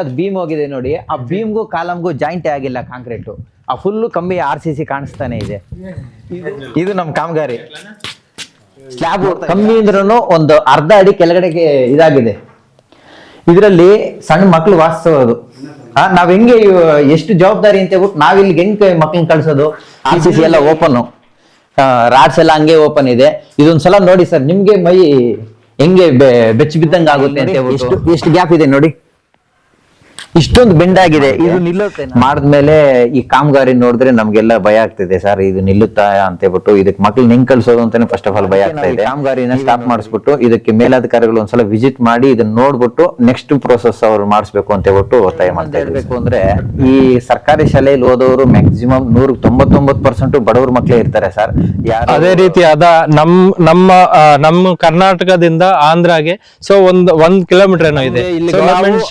ಅದು ಬೀಮ್ ಹೋಗಿದೆ ನೋಡಿ. ಆ ಬೀಮ್ಗೂ ಕಾಲಮ್ಗೂ ಜಾಯಿಂಟ್ ಆಗಿಲ್ಲ ಕಾಂಕ್ರೀಟ್ ಆ ಫುಲ್ಲು ಕಂಬಿ ಆರ್ ಸಿ ಸಿ ಕಾಣಿಸ್ತಾನೆ ಇದೆ. ಇದು ನಮ್ಮ ಕಾಮಗಾರಿ. ಸ್ಲ್ಯಾಬ್ ಕಮ್ಮಿ ಅಂದ್ರೂ ಒಂದು ಅರ್ಧ ಅಡಿ ಕೆಳಗಡೆಗೆ ಇದಾಗಿದೆ. ಇದರಲ್ಲಿ ಸಣ್ಣ ಮಕ್ಳು ವಾಸಿಸೋದು. ಆ, ನಾವ್ ಹೆಂಗೆ ಎಷ್ಟು ಜವಾಬ್ದಾರಿ ಅಂತ ಹೇಳ್ಬಿಟ್ಟು ನಾವ್ ಇಲ್ಲಿ ಹೆಂಗ್ ಮಕ್ಳನ್ನ ಕಳ್ಸೋದು? ಆರ್ ಸಿ ಸಿ ಎಲ್ಲ ಓಪನ್ ರಾಡ್ಸ್ ಎಲ್ಲ ಹಂಗೆ ಓಪನ್ ಇದೆ. ಇದೊಂದ್ಸಲ ನೋಡಿ ಸರ್ ನಿಮ್ಗೆ ಮೈ ಹೆಂಗೆ ಬೆಚ್ಚ ಬಿದ್ದಂಗ ಆಗುತ್ತೆ ಅಂತ ಎಷ್ಟು ಗ್ಯಾಪ್ ಇದೆ ನೋಡಿ. ಇಷ್ಟೊಂದು ಬೆಂಡಾಗಿದೆ ಇದು ನಿಲ್ಲುತ್ತೆ ಮಾಡಿದ್ಮೇಲೆ ಈ ಕಾಮಗಾರಿ ನೋಡಿದ್ರೆ ನಮ್ಗೆಲ್ಲ ಭಯ ಆಗ್ತಿದೆ ಸರ್ ಇದು ನಿಲ್ಲುತ್ತಾ ಅಂತ ಹೇಳ್ಬಿಟ್ಟು ಇದಕ್ಕೆ ಮಕ್ಳು ಹೆಂಗ್ ಕಲ್ಸೋದು ಅಂತಾನೆ ಫಸ್ಟ್ ಆಫ್ ಆಲ್ ಭಯ ಆಗ್ತಾ ಇದೆ. ಕಾಮಗಾರಿನ ಸ್ಟಾಪ್ ಮಾಡಿಸ್ಬಿಟ್ಟು ಇದಕ್ಕೆ ಮೇಲಾಧಿಕಾರಿಗಳು ಒಂದ್ಸಲ ವಿಸಿಟ್ ಮಾಡಿ ಇದನ್ನ ನೋಡ್ಬಿಟ್ಟು ನೆಕ್ಸ್ಟ್ ಪ್ರೋಸೆಸ್ ಅವ್ರು ಮಾಡಿಸ್ಬೇಕು ಅಂತ ಹೇಳ್ಬಿಟ್ಟು ಒತ್ತಾಯ ಮಾಡ್ತಾ ಇರ್ಬೇಕು ಅಂದ್ರೆ ಈ ಸರ್ಕಾರಿ ಶಾಲೆಯಲ್ಲಿ ಓದೋರು ಮ್ಯಾಕ್ಸಿಮಮ್ ನೂರ ತೊಂಬತ್ತೊಂಬತ್ತು ಪರ್ಸೆಂಟ್ ಬಡವ್ರ ಮಕ್ಳೇ ಇರ್ತಾರೆ ಸರ್. ಅದೇ ರೀತಿಯಾದ ನಮ್ ನಮ್ಮ ನಮ್ಮ ಕರ್ನಾಟಕದಿಂದ ಆಂಧ್ರಾಗೆ ಸೊ ಒಂದ್ ಒಂದ್ ಕಿಲೋಮೀಟರ್ ಏನೋ ಇದೆ.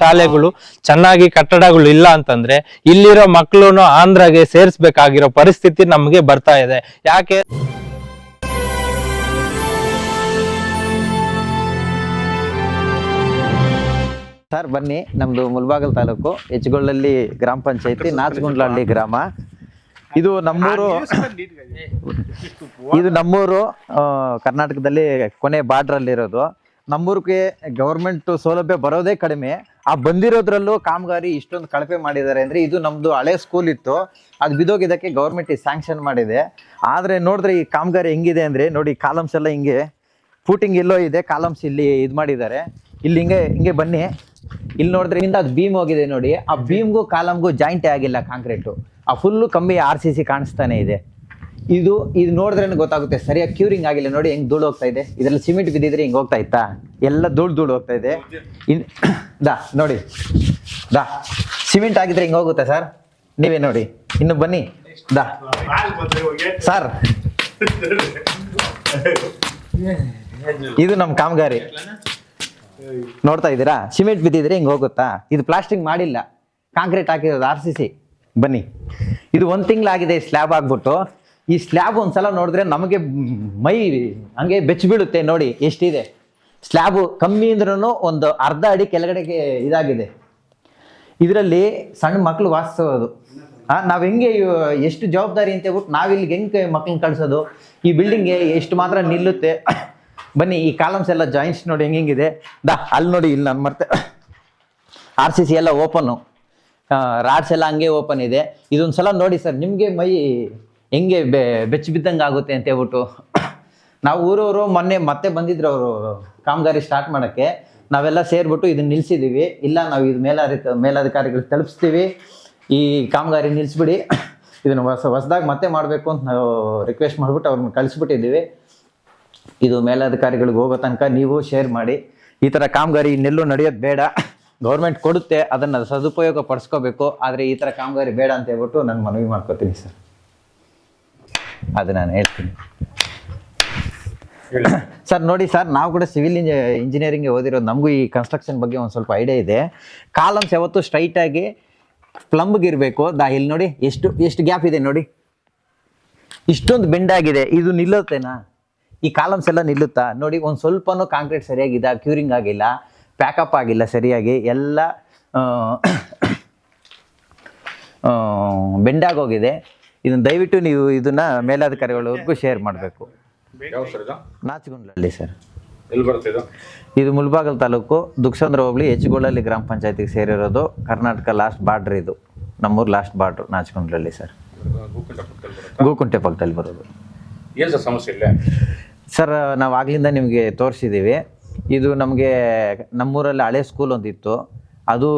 ಶಾಲೆಗಳು ಚೆನ್ನಾಗಿ ಕಟ್ಟಡಗಳು ಇಲ್ಲ ಅಂತಂದ್ರೆ ಇಲ್ಲಿರೋ ಮಕ್ಕಳನ್ನು ಆಂಧ್ರಗೆ ಸೇರಿಸಬೇಕಾಗಿರೋ ಪರಿಸ್ಥಿತಿ ನಮಗೆ ಬರ್ತಾ ಇದೆ. ಯಾಕೆ ಸರ್, ಬನ್ನಿ. ನಮ್ದು ಮುಲ್ಬಾಗಲ್ ತಾಲೂಕು ಹೆಚ್ಗೊಳ್ಳಲ್ಲಿ ಗ್ರಾಮ ಪಂಚಾಯತಿ, ನಾಚಗುಂಡ್ಲಹಳ್ಳಿ ಗ್ರಾಮ. ಇದು ನಮ್ಮೂರು ಇದು ನಮ್ಮೂರು ಕರ್ನಾಟಕದಲ್ಲಿ ಕೊನೆ ಬಾರ್ಡ್ರಲ್ಲಿರೋದು. ನಮ್ಮೂರಿಗೆ ಗೌರ್ಮೆಂಟ್ ಸೌಲಭ್ಯ ಬರೋದೇ ಕಡಿಮೆ. ಆ ಬಂದಿರೋದ್ರಲ್ಲೂ ಕಾಮಗಾರಿ ಇಷ್ಟೊಂದು ಕಳಪೆ ಮಾಡಿದ್ದಾರೆ ಅಂದರೆ ಇದು ನಮ್ಮದು ಹಳೆ ಸ್ಕೂಲ್ ಇತ್ತು. ಅದು ಬಿದೋಗಿದ್ದಕ್ಕೆ ಗೌರ್ಮೆಂಟ್ ಸ್ಯಾಂಕ್ಷನ್ ಮಾಡಿದೆ. ಆದರೆ ನೋಡಿದ್ರೆ ಈ ಕಾಮಗಾರಿ ಹೆಂಗಿದೆ ಅಂದರೆ, ನೋಡಿ ಕಾಲಮ್ಸ್ ಎಲ್ಲ ಹಿಂಗೆ ಫೂಟಿಂಗ್ ಎಲ್ಲೋ ಇದೆ ಕಾಲಮ್ಸ್ ಇಲ್ಲಿ ಇದು ಮಾಡಿದ್ದಾರೆ. ಇಲ್ಲಿ ಹಿಂಗೆ ಹಿಂಗೆ ಬನ್ನಿ. ಇಲ್ಲಿ ನೋಡಿದ್ರೆ ಇಂದ ಅದು ಬೀಮ್ ಹೋಗಿದೆ ನೋಡಿ. ಆ ಬೀಮ್ಗೂ ಕಾಲಮ್ಗೂ ಜಾಯಿಂಟೇ ಆಗಿಲ್ಲ ಕಾಂಕ್ರೀಟು ಆ ಫುಲ್ಲು ಕಮ್ಮಿ ಆರ್ ಸಿ ಸಿ ಕಾಣಿಸ್ತಾನೆ ಇದೆ. ಇದು ಇದು ನೋಡಿದ್ರೆ ಗೊತ್ತಾಗುತ್ತೆ, ಸರಿಯಾಗಿ ಕ್ಯೂರಿಂಗ್ ಆಗಿಲ್ಲ ನೋಡಿ, ಹೆಂಗ್ ಧೂಳು ಹೋಗ್ತಾ ಇದೆ. ಇದರಲ್ಲಿ ಸಿಮೆಂಟ್ ಬಿದ್ದಿದ್ರೆ ಹಿಂಗೆ ಹೋಗ್ತಾ ಇತ್ತಾ? ಎಲ್ಲ ಧೂಳು ಧೂಳು ಹೋಗ್ತಾ ಇದೆ. ಇನ್ ದಾ, ನೋಡಿ. ದಾ, ಸಿಮೆಂಟ್ ಆಗಿದ್ರೆ ಹಿಂಗೆ ಹೋಗುತ್ತೆ ಸರ್? ನೀವೇ ನೋಡಿ. ಇನ್ನು ಬನ್ನಿ. ದಾ. ಸರ್. ಇದು ನಮ್ಮ ಕಾಮಗಾರಿ. ನೋಡ್ತಾ ಇದ್ದೀರಾ? ಸಿಮೆಂಟ್ ಬಿದ್ದಿದ್ರೆ ಹಿಂಗೆ ಹೋಗುತ್ತಾ? ಇದು ಪ್ಲಾಸ್ಟಿಕ್ ಮಾಡಿಲ್ಲ. ಕಾಂಕ್ರೀಟ್ ಹಾಕಿರೋದು ಆರ್ ಸಿ ಸಿ. ಬನ್ನಿ. ಇದು ಒಂದು ತಿಂಗಳಾಗಿದೆ, ಸ್ಲ್ಯಾಬ್ ಆಗ್ಬಿಟ್ಟು. ಈ ಸ್ಲ್ಯಾಬ್ ಒಂದ್ಸಲ ನೋಡಿದ್ರೆ ನಮಗೆ ಮೈ ಹಂಗೆ ಬೆಚ್ಚ ಬೀಳುತ್ತೆ ನೋಡಿ, ಎಷ್ಟಿದೆ. ಸ್ಲ್ಯಾಬು ಕಮ್ಮಿ ಅಂದ್ರೂ ಒಂದು ಅರ್ಧ ಅಡಿ ಕೆಳಗಡೆಗೆ ಇದಾಗಿದೆ. ಇದರಲ್ಲಿ ಸಣ್ಣ ಮಕ್ಕಳು ವಾಸಿಸೋದು. ನಾವು ಹೆಂಗೆ ಎಷ್ಟು ಜವಾಬ್ದಾರಿ ಅಂತ ಹೇಳ್ಬಿಟ್ಟು ನಾವಿಲ್ಲಿ ಹೆಂಗೆ ಮಕ್ಕಳನ್ನ ಕಳಿಸೋದು? ಈ ಬಿಲ್ಡಿಂಗ್ಗೆ ಎಷ್ಟು ಮಾತ್ರ ನಿಲ್ಲುತ್ತೆ? ಬನ್ನಿ, ಈ ಕಾಲಮ್ಸ್ ಎಲ್ಲ ಜಾಯಿಂಟ್ಸ್ ನೋಡಿ ಹೆಂಗಿದೆ ದಾ, ಅಲ್ಲಿ ನೋಡಿ, ಇಲ್ಲಿ ನಾನು ಮತ್ತೆ ಆರ್ ಸಿ ಸಿ ಎಲ್ಲ ಓಪನ್ನು ರಾಡ್ಸ್ ಎಲ್ಲ ಹಂಗೆ ಓಪನ್ ಇದೆ. ಇದೊಂದು ಸಲ ನೋಡಿ ಸರ್, ನಿಮಗೆ ಮೈ ಹೆಂಗೆ ಬೆ, ಬೆಚ್ಚ ಬಿದ್ದಂಗೆ ಆಗುತ್ತೆ ಅಂತ ಹೇಳ್ಬಿಟ್ಟು ನಾವು ಊರವರು ಮೊನ್ನೆ ಮತ್ತೆ ಬಂದಿದ್ರು ಅವರು ಕಾಮಗಾರಿ ಸ್ಟಾರ್ಟ್ ಮಾಡೋಕ್ಕೆ. ನಾವೆಲ್ಲ ಸೇರಿಬಿಟ್ಟು ಇದನ್ನ ನಿಲ್ಸಿದ್ದೀವಿ ಇಲ್ಲ, ನಾವು ಇದು ಮೇಲಾಧಿಕ ಮೇಲಾಧಿಕಾರಿಗಳು ತಲುಪಿಸ್ತೀವಿ. ಈ ಕಾಮಗಾರಿ ನಿಲ್ಲಿಸ್ಬಿಡಿ ಇದನ್ನು ಹೊಸ, ಹೊಸದಾಗಿ ಮತ್ತೆ ಮಾಡಬೇಕು ಅಂತ ನಾವು ರಿಕ್ವೆಸ್ಟ್ ಮಾಡಿಬಿಟ್ಟು ಅವ್ರನ್ನ ಕಳಿಸ್ಬಿಟ್ಟಿದ್ದೀವಿ. ಇದು ಮೇಲಾಧಿಕಾರಿಗಳಿಗೆ ಹೋಗೋ ತನಕ ನೀವು ಶೇರ್ ಮಾಡಿ. ಈ ಥರ ಕಾಮಗಾರಿ ಇನ್ನೆಲ್ಲೂ ನಡೆಯೋದು ಬೇಡ. ಗೌರ್ಮೆಂಟ್ ಕೊಡುತ್ತೆ. ಅದನ್ನು ಸದುಪಯೋಗ ಪಡಿಸ್ಕೋಬೇಕು. ಆದರೆ ಈ ಥರ ಕಾಮಗಾರಿ ಬೇಡ ಅಂತ ಹೇಳ್ಬಿಟ್ಟು ನಾನು ಮನವಿ ಮಾಡ್ಕೋತೀನಿ ಸರ್. ಅದು ನಾನು ಹೇಳ್ತೀನಿ. ಸರ್ ನೋಡಿ ಸರ್ ನಾವು ಕೂಡ ಸಿವಿಲ್ ಇಂಜ ಇಂಜಿನಿಯರಿಂಗ್ ಓದಿರೋದು ನಮಗೂ ಈ ಕನ್ಸ್ಟ್ರಕ್ಷನ್ ಬಗ್ಗೆ ಒಂದು ಸ್ವಲ್ಪ ಐಡಿಯಾ ಇದೆ. ಕಾಲಮ್ಸ್ ಯಾವತ್ತು ಸ್ಟ್ರೈಟಾಗಿ ಪ್ಲಂಬ್ಗೆ ಇರಬೇಕು. ದಾ ಇಲ್ಲಿ ನೋಡಿ ಎಷ್ಟು ಎಷ್ಟು ಗ್ಯಾಪ್ ಇದೆ ನೋಡಿ. ಇಷ್ಟೊಂದು ಬೆಂಡ್ ಆಗಿದೆ. ಇದು ನಿಲ್ಲುತ್ತೇನಾ? ಈ ಕಾಲಮ್ಸ್ ಎಲ್ಲ ನಿಲ್ಲುತ್ತಾ? ನೋಡಿ ಒಂದು ಸ್ವಲ್ಪನೂ ಕಾಂಕ್ರೀಟ್ ಸರಿಯಾಗಿದೆ ಕ್ಯೂರಿಂಗ್ ಆಗಿಲ್ಲ ಪ್ಯಾಕಪ್ ಆಗಿಲ್ಲ ಸರಿಯಾಗಿ ಎಲ್ಲ ಬೆಂಡಾಗೋಗಿದೆ ಇದನ್ನು ದಯವಿಟ್ಟು ನೀವು ಇದನ್ನ ಮೇಲಾಧಿಕಾರಿಗಳವರೆಗೂ ಶೇರ್ ಮಾಡಬೇಕು. ಯಾವ ಸರ್ ಇದು? ನಾಚಗುಂಡ್ಲಲ್ಲಿ ಸರ್ ಎಲ್ಲಿ ಇದು? ಮುಲ್ಬಾಗಲ್ ತಾಲೂಕು ದುಕ್ಸಂದ್ರ ಹೋಬಳಿ ಹೆಚ್ಗೊಳ್ಳಲ್ಲಿ ಗ್ರಾಮ ಪಂಚಾಯತಿಗೆ ಸೇರಿರೋದು ಕರ್ನಾಟಕ ಲಾಸ್ಟ್ ಬಾರ್ಡ್ರ್ ಇದು. ನಮ್ಮೂರು ಲಾಸ್ಟ್ ಬಾರ್ಡ್ರ್ ನಾಚಗುಂಡ್ಲಲ್ಲಿ ಸರ್ ಗೋಕುಂಟೆ ಪಕ್ಕದಲ್ಲಿ ಬರೋದು. ಏನು ಸರ್ ಸಮಸ್ಯೆ ಇಲ್ಲ? ಸರ್ ನಾವು ಆಗ್ಲಿಂದ ನಿಮಗೆ ತೋರಿಸಿದ್ದೀವಿ ಇದು ನಮಗೆ ನಮ್ಮೂರಲ್ಲಿ ಹಳೆ ಸ್ಕೂಲ್ ಒಂದಿತ್ತು. ಅದು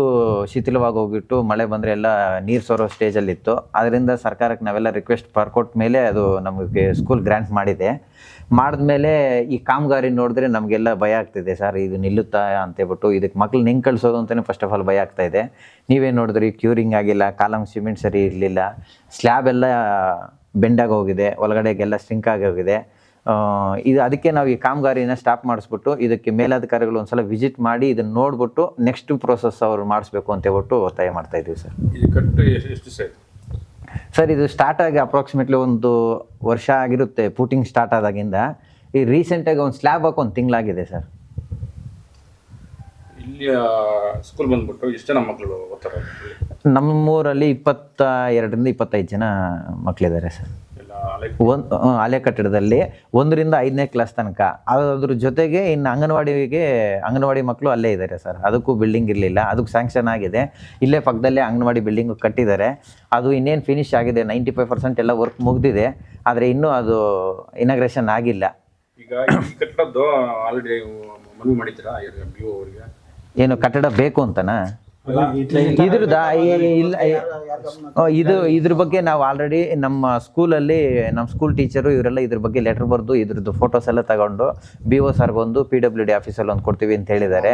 ಶಿಥಿಲವಾಗಿ ಹೋಗಿಟ್ಟು ಮಳೆ ಬಂದರೆ ಎಲ್ಲ ನೀರು ಸೋರೋ ಸ್ಟೇಜಲ್ಲಿತ್ತು ಅದರಿಂದ ಸರ್ಕಾರಕ್ಕೆ ನಾವೆಲ್ಲ ರಿಕ್ವೆಸ್ಟ್ ಬರ್ಕೊಟ್ಟ ಮೇಲೆ ಅದು ನಮಗೆ ಸ್ಕೂಲ್ ಗ್ರ್ಯಾಂಟ್ ಮಾಡಿದೆ. ಮಾಡಿದ್ಮೇಲೆ ಈ ಕಾಮಗಾರಿ ನೋಡಿದ್ರೆ ನಮಗೆಲ್ಲ ಭಯ ಆಗ್ತಿದೆ. ಸರ್, ಇದು ನಿಲ್ಲುತ್ತಾ? ಅಂತೇಳ್ಬಿಟ್ಟು ಇದಕ್ಕೆ ಮಕ್ಳನ್ನ ಹೆಂಗೆ ಕಳಿಸೋದು ಅಂತಲೇ ಫಸ್ಟ್ ಆಫ್ ಆಲ್ ಭಯ ಆಗ್ತಾ ಇದೆ. ನೀವೇನು ನೋಡಿದ್ರಿ? ಕ್ಯೂರಿಂಗ್ ಆಗಿಲ್ಲ, ಕಾಲಮ್ ಸಿಮೆಂಟ್ ಸರಿ ಇರಲಿಲ್ಲ. ಸ್ಲ್ಯಾಬ್ ಎಲ್ಲ ಬೆಂಡಾಗಿ ಹೋಗಿದೆ. ಒಳಗಡೆಗೆಲ್ಲ ಸ್ಟ್ರಿಂಕ್ ಆಗಿ ಹೋಗಿದೆ. ಇದು ಅದಕ್ಕೆ ನಾವು ಈ ಕಾಮಗಾರಿನ ಸ್ಟಾಪ್ ಮಾಡಿಸ್ಬಿಟ್ಟು ಇದಕ್ಕೆ ಮೇಲಾಧಿಕಾರಿಗಳು ಒಂದ್ಸಲ ವಿಸಿಟ್ ಮಾಡಿ ಇದನ್ನ ನೋಡ್ಬಿಟ್ಟು ನೆಕ್ಸ್ಟ್ ಪ್ರೋಸೆಸ್ ಅವರು ಮಾಡಿಸ್ಬೇಕು ಅಂತ ಹೇಳ್ಬಿಟ್ಟು ಒತ್ತಾಯ ಮಾಡ್ತಾ ಇದ್ದೀವಿ ಸರ್. ಇದು ಕಟ್ಟು ಎಷ್ಟು ಎಷ್ಟು ಸರ್ ಇದು ಸ್ಟಾರ್ಟ್ ಆಗಿ ಅಪ್ರಾಕ್ಸಿಮೇಟ್ಲಿ ಒಂದು ವರ್ಷ ಆಗಿರುತ್ತೆ ಪೂಟಿಂಗ್ ಸ್ಟಾರ್ಟ್ ಆದಾಗಿಂದ. ಈ ರೀಸೆಂಟಾಗಿ ಒಂದು ಸ್ಲ್ಯಾಬ್ ಹಾಕಿ ಒಂದು ತಿಂಗಳಾಗಿದೆ ಸರ್. ಇಲ್ಲಿ ಸ್ಕೂಲ್ ಬಂದ್ಬಿಟ್ಟು ಎಷ್ಟು ಜನ ಮಕ್ಕಳು ಓದ್ತಾರೆ? ಇಲ್ಲಿ? ನಮ್ಮೂರಲ್ಲಿ ಇಪ್ಪತ್ತ ಎರಡರಿಂದ ಇಪ್ಪತ್ತೈದು ಜನ ಮಕ್ಕಳಿದ್ದಾರೆ ಸರ್. ಒಂದು ಹಳೆ ಕಟ್ಟಡದಲ್ಲಿ ಒಂದರಿಂದ ಐದನೇ ಕ್ಲಾಸ್ ತನಕ. ಅದ್ರ ಜೊತೆಗೆ ಇನ್ನು ಅಂಗನವಾಡಿಗೆ ಅಂಗನವಾಡಿ ಮಕ್ಕಳು ಅಲ್ಲೇ ಇದ್ದಾರೆ ಸರ್. ಅದಕ್ಕೂ ಬಿಲ್ಡಿಂಗ್ ಇರಲಿಲ್ಲ. ಅದಕ್ಕೆ ಸ್ಯಾಂಕ್ಷನ್ ಆಗಿದೆ. ಇಲ್ಲೇ ಪಕ್ಕದಲ್ಲೇ ಅಂಗನವಾಡಿ ಬಿಲ್ಡಿಂಗ್ ಕಟ್ಟಿದ್ದಾರೆ ಅದು ಇನ್ನೇನು ಫಿನಿಶ್ ಆಗಿದೆ ನೈಂಟಿ ಫೈವ್ ಪರ್ಸೆಂಟ್ ಎಲ್ಲ ವರ್ಕ್ ಮುಗಿದಿದೆ. ಆದರೆ ಇನ್ನೂ ಅದು ಇನಾಗ್ರೇಷನ್ ಆಗಿಲ್ಲ. ಈಗ ಈ ಕಟ್ಟಡದ್ದು ಆಲ್ರೆಡಿ ಮನವಿ ಮಾಡಿದ್ದೀರಾ? ಏನು ಕಟ್ಟಡ ಬೇಕು ಅಂತನಾ? ಇದ್ರದ ಇಲ್ಲ ಇದು ಇದ್ರ ಬಗ್ಗೆ ನಾವು ಆಲ್ರೆಡಿ ನಮ್ಮ ಸ್ಕೂಲಲ್ಲಿ ನಮ್ಮ ಸ್ಕೂಲ್ ಟೀಚರು ಇವರೆಲ್ಲ ಇದ್ರ ಬಗ್ಗೆ ಲೆಟರ್ ಬರೆದು ಇದ್ರದ್ದು ಫೋಟೋಸ್ ಎಲ್ಲ ತಗೊಂಡು ಬಿ ಒ ಸರ್ ಬಂದು ಪಿ ಡಬ್ಲ್ಯೂ ಡಿ ಆಫೀಸಲ್ಲಿ ಒಂದು ಕೊಡ್ತೀವಿ ಅಂತ ಹೇಳಿದ್ದಾರೆ.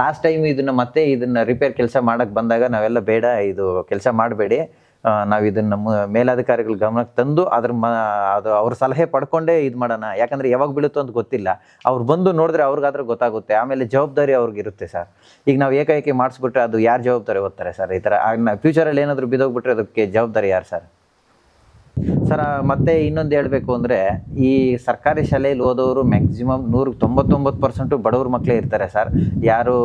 ಲಾಸ್ಟ್ ಟೈಮ್ ಇದನ್ನ ಮತ್ತೆ ಇದನ್ನ ರಿಪೇರ್ ಕೆಲಸ ಮಾಡಕ್ ಬಂದಾಗ ನಾವೆಲ್ಲ ಬೇಡ ಇದು ಕೆಲಸ ಮಾಡಬೇಡಿ. ನಾವು ಇದನ್ನ ನಮ್ಮ ಮೇಲಾಧಿಕಾರಿಗಳ ಗಮನಕ್ಕೆ ತಂದು ಅದ್ರ ಮ, ಅದು ಅವ್ರ ಸಲಹೆ ಪಡ್ಕೊಂಡೇ ಇದು ಮಾಡೋಣ. ಯಾಕಂದರೆ ಯಾವಾಗ ಬೀಳುತ್ತೋ ಅಂತ ಗೊತ್ತಿಲ್ಲ. ಅವ್ರು ಬಂದು ನೋಡಿದ್ರೆ ಅವ್ರಿಗಾದ್ರೆ ಗೊತ್ತಾಗುತ್ತೆ. ಆಮೇಲೆ ಜವಾಬ್ದಾರಿ ಅವ್ರಿಗಿರುತ್ತೆ ಸರ್. ಈಗ ನಾವು ಏಕಾಏಕಿ ಮಾಡಿಸ್ಬಿಟ್ರೆ ಅದು ಯಾರು ಜವಾಬ್ದಾರಿ ಓದ್ತಾರೆ ಸರ್? ಈ ಥರ ಫ್ಯೂಚರಲ್ಲಿ ಏನಾದರೂ ಬಿದ್ದೋಗ್ಬಿಟ್ರೆ ಅದಕ್ಕೆ ಜವಾಬ್ದಾರಿ ಯಾರು ಸರ್? ಸರ್, ಮತ್ತೆ ಇನ್ನೊಂದು ಹೇಳಬೇಕು ಅಂದರೆ, ಈ ಸರ್ಕಾರಿ ಶಾಲೆಯಲ್ಲಿ ಓದೋರು ಮ್ಯಾಕ್ಸಿಮಮ್ ನೂರು ತೊಂಬತ್ತೊಂಬತ್ತು ಪರ್ಸೆಂಟು ಬಡವ್ರ ಮಕ್ಕಳೇ ಇರ್ತಾರೆ ಸರ್. ಯಾರು,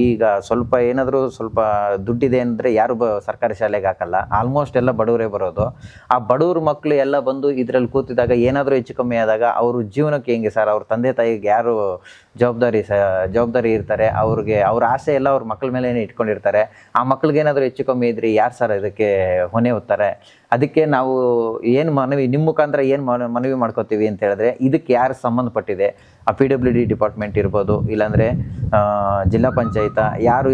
ಈಗ ಸ್ವಲ್ಪ ಏನಾದರೂ ಸ್ವಲ್ಪ ದುಡ್ಡಿದೆ ಅಂದರೆ ಯಾರು ಬ ಸರ್ಕಾರಿ ಶಾಲೆಗೆ ಹಾಕಲ್ಲ. ಆಲ್ಮೋಸ್ಟ್ ಎಲ್ಲ ಬಡವರೇ ಬರೋದು. ಆ ಬಡವ್ರ ಮಕ್ಕಳು ಎಲ್ಲ ಬಂದು ಇದರಲ್ಲಿ ಕೂತಿದಾಗ ಏನಾದರೂ ಹೆಚ್ಚು ಕಮ್ಮಿ ಆದಾಗ, ಅವರು ಜೀವನಕ್ಕೆ ಹೆಂಗೆ ಸರ್? ಅವ್ರ ತಂದೆ ತಾಯಿಗೆ ಯಾರು ಜವಾಬ್ದಾರಿ ಸ, ಜವಾಬ್ದಾರಿ ಇರ್ತಾರೆ, ಅವ್ರಿಗೆ ಅವ್ರ ಆಸೆ ಎಲ್ಲ ಅವ್ರ ಮಕ್ಕಳ ಮೇಲೆ ಇಟ್ಕೊಂಡಿರ್ತಾರೆ. ಆ ಮಕ್ಳಿಗೆ ಏನಾದರೂ ಹೆಚ್ಚು ಕಮ್ಮಿ ಇದ್ರೆ, ಯಾರು ಸರ್ ಇದಕ್ಕೆ ಹೊಣೆ ಹೊತ್ತಾರೆ? ಅದಕ್ಕೆ ನಾವು ಏನು ಮನವಿ ನಿಮ್ಮ ಮುಖಾಂತರ ಏನು ಮನ, ಮನವಿ ಮಾಡ್ಕೋತೀವಿ ಅಂತ ಹೇಳಿದ್ರೆ, ಇದಕ್ಕೆ ಯಾರು ಸಂಬಂಧಪಟ್ಟಿದೆ? ಆ ಪಿ ಡಬ್ಲ್ಯೂ ಡಿ ಡಿಪಾರ್ಟ್ಮೆಂಟ್ ಇರ್ಬೋದು, ಇಲ್ಲಾಂದರೆ ಜಿಲ್ಲಾ ಪಂಚಾಯತ, ಯಾರು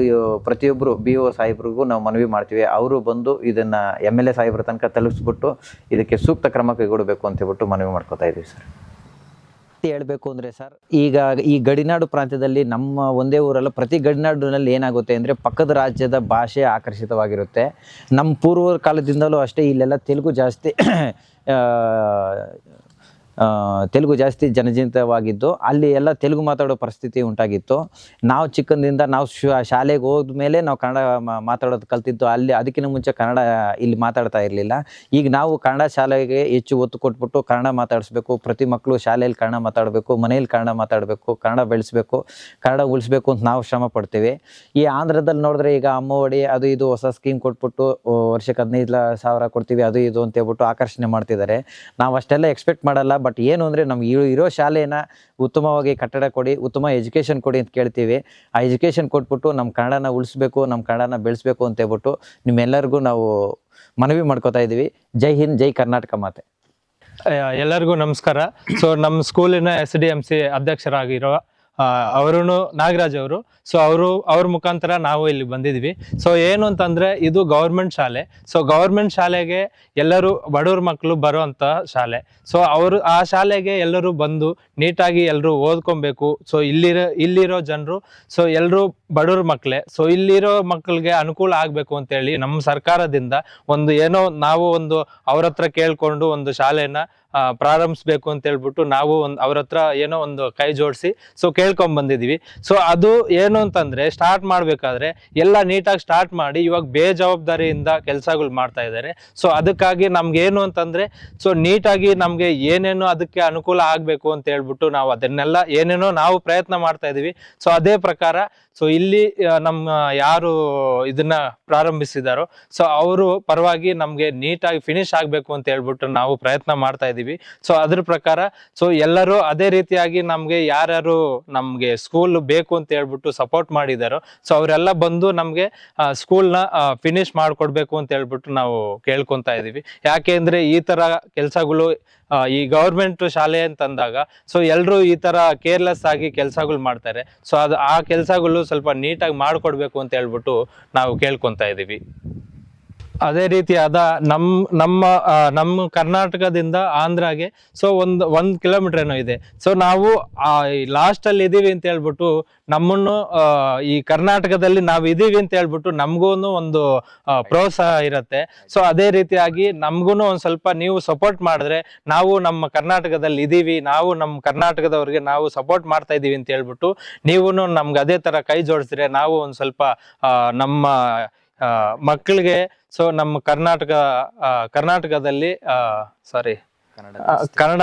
ಪ್ರತಿಯೊಬ್ಬರು ಬಿ ಒ ಸಾಹೇಬ್ರಿಗೂ ನಾವು ಮನವಿ ಮಾಡ್ತೀವಿ. ಅವರು ಬಂದು ಇದನ್ನು ಎಂ ಎಲ್ ಎ ಸಾಹೇಬ್ರ ತನಕ ತಲುಪಿಸ್ಬಿಟ್ಟು ಇದಕ್ಕೆ ಸೂಕ್ತ ಕ್ರಮ ಕೈಗೊಡಬೇಕು ಅಂತ ಹೇಳ್ಬಿಟ್ಟು ಮನವಿ ಮಾಡ್ಕೋತಾ ಇದ್ದೀವಿ ಸರ್ ಹೇಳಬೇಕು ಅಂದರೆ ಸರ್, ಈಗ ಈ ಗಡಿನಾಡು ಪ್ರಾಂತ್ಯದಲ್ಲಿ ನಮ್ಮ ಒಂದೇ ಊರಲ್ಲ, ಪ್ರತಿ ಗಡಿನಾಡಿನಲ್ಲಿ ಏನಾಗುತ್ತೆ ಅಂದರೆ ಪಕ್ಕದ ರಾಜ್ಯದ ಭಾಷೆ ಆಕರ್ಷಿತವಾಗಿರುತ್ತೆ. ನಮ್ಮ ಪೂರ್ವ ಕಾಲದಿಂದಲೂ ಅಷ್ಟೇ, ಇಲ್ಲೆಲ್ಲ ತೆಲುಗು ಜಾಸ್ತಿ ತೆಲುಗು ಜಾಸ್ತಿ ಜನಜನಿತವಾಗಿದ್ದು ಅಲ್ಲಿ ಎಲ್ಲ ತೆಲುಗು ಮಾತಾಡೋ ಪರಿಸ್ಥಿತಿ ಉಂಟಾಗಿತ್ತು. ನಾವು ಚಿಕ್ಕಂದಿಂದ ನಾವು ಶಾಲೆಗೆ ಶಾಲೆಗೆ ಹೋದ್ಮೇಲೆ ನಾವು ಕನ್ನಡ ಮಾತಾಡೋದು ಕಲ್ತಿದ್ದು. ಅಲ್ಲಿ ಅದಕ್ಕಿಂತ ಮುಂಚೆ ಕನ್ನಡ ಇಲ್ಲಿ ಮಾತಾಡ್ತಾ ಇರಲಿಲ್ಲ. ಈಗ ನಾವು ಕನ್ನಡ ಶಾಲೆಗೆ ಹೆಚ್ಚು ಒತ್ತು ಕೊಟ್ಬಿಟ್ಟು ಕನ್ನಡ ಮಾತಾಡಿಸ್ಬೇಕು. ಪ್ರತಿ ಮಕ್ಕಳು ಶಾಲೆಯಲ್ಲಿ ಕನ್ನಡ ಮಾತಾಡಬೇಕು, ಮನೆಯಲ್ಲಿ ಕನ್ನಡ ಮಾತಾಡಬೇಕು, ಕನ್ನಡ ಬೆಳೆಸ್ಬೇಕು, ಕನ್ನಡ ಉಳಿಸ್ಬೇಕು ಅಂತ ನಾವು ಶ್ರಮ ಪಡ್ತೀವಿ. ಈ ಆಂಧ್ರದಲ್ಲಿ ನೋಡಿದ್ರೆ ಈಗ ಅಮ್ಮ ಒಡಿ ಅದು ಇದು ಹೊಸ ಸ್ಕೀಮ್ ಕೊಟ್ಬಿಟ್ಟು ವರ್ಷಕ್ಕೆ ಹದಿನೈದು ಸಾವಿರ ಕೊಡ್ತೀವಿ, ಅದು ಇದು ಅಂತ ಹೇಳ್ಬಿಟ್ಟು ಆಕರ್ಷಣೆ ಮಾಡ್ತಿದ್ದಾರೆ. ನಾವು ಅಷ್ಟೆಲ್ಲ ಎಕ್ಸ್ಪೆಕ್ಟ್ ಮಾಡಲ್ಲ ಬಟ್ ಏನು ಅಂದರೆ ನಮ್ಗೆ ಇರೋ ಇರೋ ಶಾಲೆನ ಉತ್ತಮವಾಗಿ ಕಟ್ಟಡ ಕೊಡಿ, ಉತ್ತಮ ಎಜುಕೇಷನ್ ಕೊಡಿ ಅಂತ ಕೇಳ್ತೀವಿ. ಆ ಎಜುಕೇಷನ್ ಕೊಟ್ಬಿಟ್ಟು ನಮ್ಮ ಕನ್ನಡನ ಉಳಿಸ್ಬೇಕು ನಮ್ಮ ಕನ್ನಡನ ಬೆಳೆಸ್ಬೇಕು ಅಂತ ಹೇಳ್ಬಿಟ್ಟು ನಿಮ್ಮೆಲ್ಲರಿಗೂ ನಾವು ಮನವಿ ಮಾಡ್ಕೋತಾ ಇದ್ದೀವಿ. ಜೈ ಹಿಂದ್, ಜೈ ಕರ್ನಾಟಕ ಮಾತೆ. ಎಲ್ಲರಿಗೂ ನಮಸ್ಕಾರ. ಸೊ ನಮ್ಮ ಸ್ಕೂಲಿನ ಎಸ್ ಡಿ ಎಂ ಸಿ ಅಧ್ಯಕ್ಷರಾಗಿರೋ ಅವರು ನಾಗರಾಜ್ ಅವರು. ಸೊ ಅವರು, ಅವ್ರ ಮುಖಾಂತರ ನಾವು ಇಲ್ಲಿ ಬಂದಿದ್ವಿ ಸೊ ಏನು ಅಂತಂದ್ರೆ ಇದು ಗೌರ್ಮೆಂಟ್ ಶಾಲೆ. ಸೊ ಗೌರ್ಮೆಂಟ್ ಶಾಲೆಗೆ ಎಲ್ಲರೂ ಬಡವ್ರ ಮಕ್ಕಳು ಬರುವಂತ ಶಾಲೆ. ಸೊ ಅವರು, ಆ ಶಾಲೆಗೆ ಎಲ್ಲರೂ ಬಂದು ನೀಟಾಗಿ ಎಲ್ಲರೂ ಓದ್ಕೊಬೇಕು. ಸೊ ಇಲ್ಲಿರೋ ಇಲ್ಲಿರೋ ಜನರು ಸೊ ಎಲ್ಲರೂ ಬಡವ್ರ ಮಕ್ಕಳೇ ಸೊ ಇಲ್ಲಿರೋ ಮಕ್ಕಳಿಗೆ ಅನುಕೂಲ ಆಗಬೇಕು ಅಂತೇಳಿ ನಮ್ಮ ಸರ್ಕಾರದಿಂದ ಒಂದು ಏನೋ ನಾವು ಒಂದು ಅವ್ರ ಹತ್ರ ಕೇಳಿಕೊಂಡು ಒಂದು ಶಾಲೆನ ಪ್ರಾರಂಭಿಸ್ಬೇಕು ಅಂತ ಹೇಳ್ಬಿಟ್ಟು ನಾವು ಒಂದು ಅವ್ರ ಹತ್ರ ಏನೋ ಒಂದು ಕೈ ಜೋಡಿಸಿ ಸೊ ಕೇಳ್ಕೊಂಡ್ ಬಂದಿದೀವಿ. ಸೊ ಅದು ಏನು ಅಂತಂದ್ರೆ ಸ್ಟಾರ್ಟ್ ಮಾಡಬೇಕಾದ್ರೆ ಎಲ್ಲ ನೀಟಾಗಿ ಸ್ಟಾರ್ಟ್ ಮಾಡಿ ಇವಾಗ ಬೇಜವಾಬ್ದಾರಿಯಿಂದ ಕೆಲಸಗಳು ಮಾಡ್ತಾ ಇದ್ದಾರೆ ಸೊ ಅದಕ್ಕಾಗಿ ನಮ್ಗೆ ಏನು ಅಂತಂದ್ರೆ ಸೊ ನೀಟಾಗಿ ನಮಗೆ ಏನೇನು ಅದಕ್ಕೆ ಅನುಕೂಲ ಆಗಬೇಕು ಅಂತ ಹೇಳ್ಬಿಟ್ಟು ನಾವು ಅದನ್ನೆಲ್ಲ ಏನೇನೋ ನಾವು ಪ್ರಯತ್ನ ಮಾಡ್ತಾ ಇದೀವಿ. ಸೊ ಅದೇ ಪ್ರಕಾರ ಸೊ ಇಲ್ಲಿ ನಮ್ಮ ಯಾರು ಇದನ್ನ ಪ್ರಾರಂಭಿಸಿದಾರೋ ಸೊ ಅವರು ಪರವಾಗಿ ನಮಗೆ ನೀಟಾಗಿ ಫಿನಿಶ್ ಆಗಬೇಕು ಅಂತ ಹೇಳ್ಬಿಟ್ಟು ನಾವು ಪ್ರಯತ್ನ ಮಾಡ್ತಾ ಇದ್ದೀವಿ. ಸೊ ಅದ್ರ ಪ್ರಕಾರ ಸೊ ಎಲ್ಲರೂ ಅದೇ ರೀತಿಯಾಗಿ ನಮಗೆ ಯಾರ್ಯಾರು ನಮಗೆ ಸ್ಕೂಲ್ ಬೇಕು ಅಂತ ಹೇಳ್ಬಿಟ್ಟು ಸಪೋರ್ಟ್ ಮಾಡಿದಾರೋ ಸೊ ಅವರೆಲ್ಲ ಬಂದು ನಮಗೆ ಸ್ಕೂಲ್ನ ಫಿನಿಶ್ ಮಾಡಿಕೊಡ್ಬೇಕು ಅಂತ ಹೇಳ್ಬಿಟ್ಟು ನಾವು ಕೇಳ್ಕೊತಾ ಇದೀವಿ ಯಾಕೆ ಅಂದ್ರೆ ಈ ತರ ಕೆಲಸಗಳು ಈ ಗೌರ್ಮೆಂಟ್ ಶಾಲೆ ಅಂತಂದಾಗ ಸೊ ಎಲ್ಲರೂ ಈ ತರ ಕೇರ್ಲೆಸ್ ಆಗಿ ಕೆಲಸಗಳು ಮಾಡ್ತಾರೆ. ಸೊ ಅದು ಆ ಕೆಲಸಗಳು ಸ್ವಲ್ಪ ನೀಟಾಗಿ ಮಾಡ್ಕೊಡ್ಬೇಕು ಅಂತ ಹೇಳ್ಬಿಟ್ಟು ನಾವು ಕೇಳ್ಕೊತಾ ಇದೀವಿ. ಅದೇ ರೀತಿಯಾದ ನಮ್ಮ ನಮ್ಮ ನಮ್ಮ ಕರ್ನಾಟಕದಿಂದ ಆಂಧ್ರಾಗೆ ಸೊ ಒಂದು ಒಂದು ಕಿಲೋಮೀಟರ್ ಏನೋ ಇದೆ. ಸೊ ನಾವು ಲಾಸ್ಟ್ ಅಲ್ಲಿ ಇದೀವಿ ಅಂತ ಹೇಳ್ಬಿಟ್ಟು ನಮ್ಮನ್ನು ಈ ಕರ್ನಾಟಕದಲ್ಲಿ ನಾವು ಇದೀವಿ ಅಂತ ಹೇಳ್ಬಿಟ್ಟು ನಮಗೂ ಒಂದು ಪ್ರೋತ್ಸಾಹ ಇರುತ್ತೆ. ಸೊ ಅದೇ ರೀತಿಯಾಗಿ ನಮಗೂ ಒಂದು ಸ್ವಲ್ಪ ನೀವು ಸಪೋರ್ಟ್ ಮಾಡಿದ್ರೆ ನಾವು ನಮ್ಮ ಕರ್ನಾಟಕದಲ್ಲಿ ಇದೀವಿ, ನಾವು ನಮ್ಮ ಕರ್ನಾಟಕದವ್ರಿಗೆ ನಾವು ಸಪೋರ್ಟ್ ಮಾಡ್ತಾ ಇದೀವಿ ಅಂತ ಹೇಳ್ಬಿಟ್ಟು ನೀವು ನಮ್ಗೆ ಅದೇ ತರ ಕೈ ಜೋಡಿಸಿದ್ರೆ ನಾವು ಒಂದು ಸ್ವಲ್ಪ ನಮ್ಮ ಮಕ್ಕಳಿಗೆ ಸೊ ನಮ್ಮ ಕರ್ನಾಟಕ ಕರ್ನಾಟಕದಲ್ಲಿ ಸಾರಿ ಕನ್ನಡ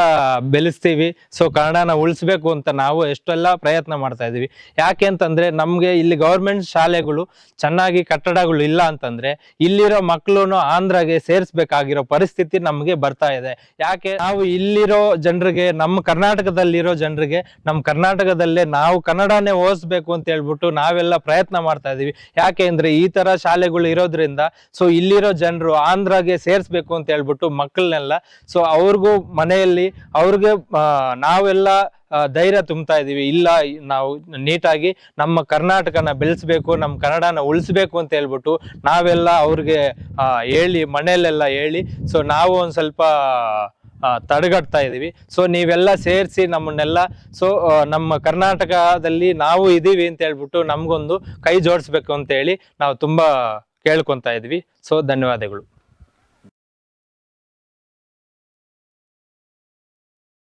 ಬೆಳೆಸ್ತೀವಿ. ಸೊ ಕನ್ನಡನ ಉಳಿಸ್ಬೇಕು ಅಂತ ನಾವು ಎಷ್ಟೆಲ್ಲ ಪ್ರಯತ್ನ ಮಾಡ್ತಾ ಇದೀವಿ ಯಾಕೆ ಅಂತಂದ್ರೆ ನಮ್ಗೆ ಇಲ್ಲಿ ಗೌರ್ಮೆಂಟ್ ಶಾಲೆಗಳು ಚೆನ್ನಾಗಿ ಕಟ್ಟಡಗಳು ಇಲ್ಲ ಅಂತಂದ್ರೆ ಇಲ್ಲಿರೋ ಮಕ್ಕಳು ಆಂಧ್ರಗೆ ಸೇರಿಸ್ಬೇಕಾಗಿರೋ ಪರಿಸ್ಥಿತಿ ನಮ್ಗೆ ಬರ್ತಾ ಇದೆ. ಯಾಕೆ? ನಾವು ಇಲ್ಲಿರೋ ಜನರಿಗೆ ನಮ್ಮ ಕರ್ನಾಟಕದಲ್ಲಿರೋ ಜನರಿಗೆ ನಮ್ಮ ಕರ್ನಾಟಕದಲ್ಲೇ ನಾವು ಕನ್ನಡನೇ ಓದಿಸ್ಬೇಕು ಅಂತ ಹೇಳ್ಬಿಟ್ಟು ನಾವೆಲ್ಲ ಪ್ರಯತ್ನ ಮಾಡ್ತಾ ಇದೀವಿ ಯಾಕೆ ಅಂದ್ರೆ ಈ ತರ ಶಾಲೆಗಳು ಇರೋದ್ರಿಂದ ಸೊ ಇಲ್ಲಿರೋ ಜನರು ಆಂಧ್ರಗೆ ಸೇರಿಸ್ಬೇಕು ಅಂತ ಹೇಳ್ಬಿಟ್ಟು ಮಕ್ಕಳನ್ನೆಲ್ಲ ಸೊ ಅವ್ರಿಗೂ ಮನೆಯಲ್ಲಿ ಅವ್ರಿಗೆ ನಾವೆಲ್ಲ ಧೈರ್ಯ ತುಂಬ್ತಾ ಇದೀವಿ ಇಲ್ಲ, ನಾವು ನೀಟಾಗಿ ನಮ್ಮ ಕರ್ನಾಟಕನ ಬೆಳೆಸ್ಬೇಕು, ನಮ್ಮ ಕನ್ನಡನ ಉಳಿಸ್ಬೇಕು ಅಂತ ಹೇಳ್ಬಿಟ್ಟು ನಾವೆಲ್ಲ ಅವ್ರಿಗೆ ಹೇಳಿ, ಮನೆಯಲ್ಲೆಲ್ಲ ಹೇಳಿ ಸೊ ನಾವು ಒಂದು ಸ್ವಲ್ಪ ತಡೆಗಟ್ತಾ ಇದೀವಿ ಸೊ ನೀವೆಲ್ಲ ಸೇರಿಸಿ ನಮ್ಮನ್ನೆಲ್ಲ ಸೊ ನಮ್ಮ ಕರ್ನಾಟಕದಲ್ಲಿ ನಾವು ಇದೀವಿ ಅಂತ ಹೇಳ್ಬಿಟ್ಟು ನಮ್ಗೊಂದು ಕೈ ಜೋಡಿಸ್ಬೇಕು ಅಂತ ಹೇಳಿ ನಾವು ತುಂಬಾ ಕೇಳ್ಕೊತಾ ಇದ್ವಿ ಸೊ ಧನ್ಯವಾದಗಳು.